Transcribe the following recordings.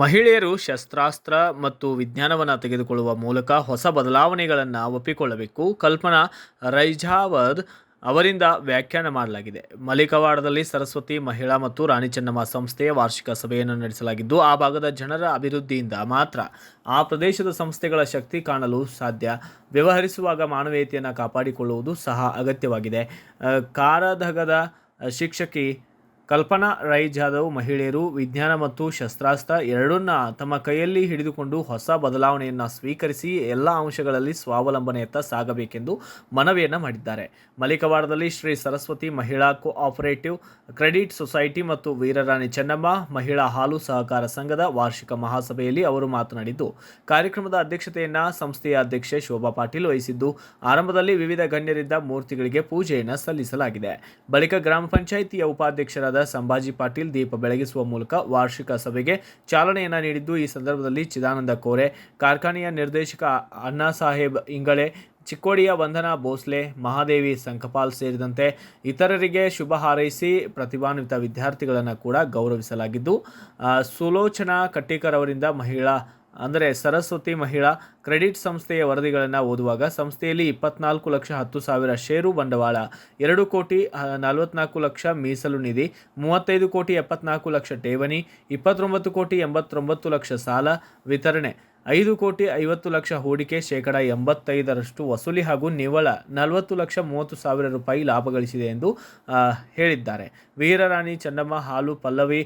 ಮಹಿಳೆಯರು ಶಸ್ತ್ರಾಸ್ತ್ರ ಮತ್ತು ವಿಜ್ಞಾನವನ್ನು ತೆಗೆದುಕೊಳ್ಳುವ ಮೂಲಕ ಹೊಸ ಬದಲಾವಣೆಗಳನ್ನು ಒಪ್ಪಿಕೊಳ್ಳಬೇಕು. ಕಲ್ಪನಾ ರೈಜಾವದ್ ಅವರಿಂದ ವ್ಯಾಖ್ಯಾನ ಮಾಡಲಾಗಿದೆ. ಮಲಿಕವಾಡದಲ್ಲಿ ಸರಸ್ವತಿ ಮಹಿಳಾ ಮತ್ತು ರಾಣಿ ಚೆನ್ನಮ್ಮ ಸಂಸ್ಥೆಯ ವಾರ್ಷಿಕ ಸಭೆಯನ್ನು ನಡೆಸಲಾಗಿದ್ದು, ಆ ಭಾಗದ ಜನರ ಅಭಿವೃದ್ಧಿಯಿಂದ ಮಾತ್ರ ಆ ಪ್ರದೇಶದ ಸಂಸ್ಥೆಗಳ ಶಕ್ತಿ ಕಾಣಲು ಸಾಧ್ಯ. ವ್ಯವಹರಿಸುವಾಗ ಮಾನವೀಯತೆಯನ್ನು ಕಾಪಾಡಿಕೊಳ್ಳುವುದು ಸಹ ಅಗತ್ಯವಾಗಿದೆ. ಕಾರದಗದ ಶಿಕ್ಷಕಿ ಕಲ್ಪನಾ ರೈ ಜಾಧವ್ ಮಹಿಳೆಯರು, ವಿಜ್ಞಾನ ಮತ್ತು ಶಸ್ತ್ರಾಸ್ತ್ರ ಎರಡನ್ನ ತಮ್ಮ ಕೈಯಲ್ಲಿ ಹಿಡಿದುಕೊಂಡು ಹೊಸ ಬದಲಾವಣೆಯನ್ನು ಸ್ವೀಕರಿಸಿ ಎಲ್ಲ ಅಂಶಗಳಲ್ಲಿ ಸ್ವಾವಲಂಬನೆಯತ್ತ ಸಾಗಬೇಕೆಂದು ಮನವಿಯನ್ನು ಮಾಡಿದ್ದಾರೆ. ಮಲಿಕವಾಡದಲ್ಲಿ ಶ್ರೀ ಸರಸ್ವತಿ ಮಹಿಳಾ ಕೋಆಪರೇಟಿವ್ ಕ್ರೆಡಿಟ್ ಸೊಸೈಟಿ ಮತ್ತು ವೀರರಾಣಿ ಚೆನ್ನಮ್ಮ ಮಹಿಳಾ ಹಾಲು ಸಹಕಾರ ಸಂಘದ ವಾರ್ಷಿಕ ಮಹಾಸಭೆಯಲ್ಲಿ ಅವರು ಮಾತನಾಡಿದ್ದು, ಕಾರ್ಯಕ್ರಮದ ಅಧ್ಯಕ್ಷತೆಯನ್ನು ಸಂಸ್ಥೆಯ ಅಧ್ಯಕ್ಷೆ ಶೋಭಾ ಪಾಟೀಲ್ ವಹಿಸಿದ್ದು, ಆರಂಭದಲ್ಲಿ ವಿವಿಧ ಗಣ್ಯರಿಂದ ಮೂರ್ತಿಗಳಿಗೆ ಪೂಜೆಯನ್ನು ಸಲ್ಲಿಸಲಾಗಿದೆ. ಬಳಿಕ ಗ್ರಾಮ ಪಂಚಾಯಿತಿಯ ಉಪಾಧ್ಯಕ್ಷರಾದ ಸಂಭಾಜಿ ಪಾಟೀಲ್ ದೀಪ ಬೆಳಗಿಸುವ ಮೂಲಕ ವಾರ್ಷಿಕ ಸಭೆಗೆ ಚಾಲನೆಯನ್ನು ನೀಡಿದ್ದು ಈ ಸಂದರ್ಭದಲ್ಲಿ ಚಿದಾನಂದ ಕೋರೆ, ಕಾರ್ಖಾನೆಯ ನಿರ್ದೇಶಕ ಅಣ್ಣಾ ಸಾಹೇಬ್ ಇಂಗಳೆ, ಚಿಕ್ಕೋಡಿಯ ವಂದನಾ ಭೋಸ್ಲೆ, ಮಹಾದೇವಿ ಸಂಕಪಾಲ್ ಸೇರಿದಂತೆ ಇತರರಿಗೆ ಶುಭ ಹಾರೈಸಿ ಪ್ರತಿಭಾನ್ವಿತ ವಿದ್ಯಾರ್ಥಿಗಳನ್ನು ಕೂಡ ಗೌರವಿಸಲಾಗಿದ್ದು ಸುಲೋಚನಾ ಕಟ್ಟಿಕರ್ ಅವರಿಂದ ಮಹಿಳಾ ಅಂದರೆ ಸರಸ್ವತಿ ಮಹಿಳಾ ಕ್ರೆಡಿಟ್ ಸಂಸ್ಥೆಯ ವರದಿಗಳನ್ನು ಓದುವಾಗ ಸಂಸ್ಥೆಯಲ್ಲಿ ಇಪ್ಪತ್ನಾಲ್ಕು ಲಕ್ಷ ಹತ್ತು ಸಾವಿರ ಷೇರು ಬಂಡವಾಳ, ಎರಡು ಕೋಟಿ ನಲವತ್ನಾಲ್ಕು ಲಕ್ಷ ಮೀಸಲು ನಿಧಿ, ಮೂವತ್ತೈದು ಕೋಟಿ ಎಪ್ಪತ್ನಾಲ್ಕು ಲಕ್ಷ ಠೇವಣಿ, ಇಪ್ಪತ್ತೊಂಬತ್ತು ಕೋಟಿ ಎಂಬತ್ತೊಂಬತ್ತು ಲಕ್ಷ ಸಾಲ ವಿತರಣೆ. ಐದು ಕೋಟಿ ಐವತ್ತು ಲಕ್ಷ ಹೂಡಿಕೆ ಶೇಕಡ ಎಂಬತ್ತೈದರಷ್ಟು ವಸೂಲಿ ಹಾಗೂ ನಿವ್ವಳ ನಲವತ್ತು ಲಕ್ಷ ಮೂವತ್ತು ಸಾವಿರ ರೂಪಾಯಿ ಲಾಭ ಗಳಿಸಿದೆ ಎಂದು ಹೇಳಿದ್ದಾರೆ. ವೀರರಾಣಿ ಚೆನ್ನಮ್ಮ ಹಾಲು ಪಲ್ಲವಿ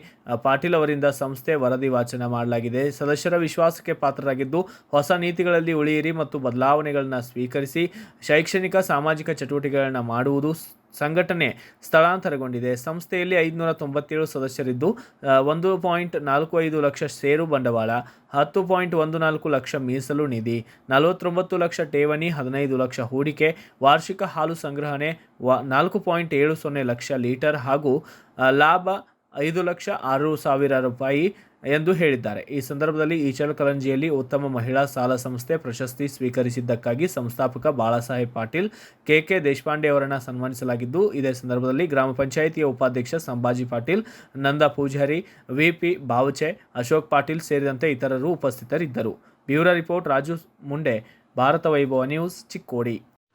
ಪಾಟೀಲ್ ಅವರಿಂದ ಸಂಸ್ಥೆ ವರದಿ ವಾಚನ ಮಾಡಲಾಗಿದೆ. ಸದಸ್ಯರ ವಿಶ್ವಾಸಕ್ಕೆ ಪಾತ್ರರಾಗಿದ್ದು, ಹೊಸ ನೀತಿಗಳಲ್ಲಿ ಉಳಿಯಿರಿ ಮತ್ತು ಬದಲಾವಣೆಗಳನ್ನು ಸ್ವೀಕರಿಸಿ, ಶೈಕ್ಷಣಿಕ, ಸಾಮಾಜಿಕ ಚಟುವಟಿಕೆಗಳನ್ನು ಮಾಡುವುದು ಸಂಘಟನೆ ಸ್ಥಳಾಂತರಗೊಂಡಿದೆ. ಸಂಸ್ಥೆಯಲ್ಲಿ ಐದುನೂರ ತೊಂಬತ್ತೇಳು ಸದಸ್ಯರಿದ್ದು ಒಂದು ಪಾಯಿಂಟ್ ನಾಲ್ಕು ಐದು ಲಕ್ಷ ಷೇರು ಬಂಡವಾಳ, ಹತ್ತು ಪಾಯಿಂಟ್ ಒಂದು ನಾಲ್ಕು ಲಕ್ಷ ಮೀಸಲು ನಿಧಿ, ನಲವತ್ತೊಂಬತ್ತು ಲಕ್ಷ ಠೇವಣಿ, ಹದಿನೈದು ಲಕ್ಷ ಹೂಡಿಕೆ, ವಾರ್ಷಿಕ ಹಾಲು ಸಂಗ್ರಹಣೆ, ವ, ನಾಲ್ಕು ಪಾಯಿಂಟ್ ಏಳು ಸೊನ್ನೆ ಲಕ್ಷ ಲೀಟರ್ ಹಾಗೂ ಲಾಭ ಐದು ಲಕ್ಷ ಆರು ಸಾವಿರ ರೂಪಾಯಿ ಎಂದು ಹೇಳಿದ್ದಾರೆ. ಈ ಸಂದರ್ಭದಲ್ಲಿ ಈಚಲ್ ಕಲಂಜಿಯಲ್ಲಿ ಉತ್ತಮ ಮಹಿಳಾ ಸಾಲ ಸಂಸ್ಥೆ ಪ್ರಶಸ್ತಿ ಸ್ವೀಕರಿಸಿದ್ದಕ್ಕಾಗಿ ಸಂಸ್ಥಾಪಕ ಬಾಳಾಸಾಹೇಬ್ ಪಾಟೀಲ್, ಕೆಕೆ ದೇಶಪಾಂಡೆ ಅವರನ್ನು ಸನ್ಮಾನಿಸಲಾಗಿದ್ದು, ಇದೇ ಸಂದರ್ಭದಲ್ಲಿ ಗ್ರಾಮ ಪಂಚಾಯಿತಿಯ ಉಪಾಧ್ಯಕ್ಷ ಸಂಭಾಜಿ ಪಾಟೀಲ್, ನಂದ ಪೂಜಾರಿ, ವಿಪಿ ಬಾವಚೆ, ಅಶೋಕ್ ಪಾಟೀಲ್ ಸೇರಿದಂತೆ ಇತರರು ಉಪಸ್ಥಿತರಿದ್ದರು. Bureau report Raju Munde, Bharata Vaibhava news Chikkodi.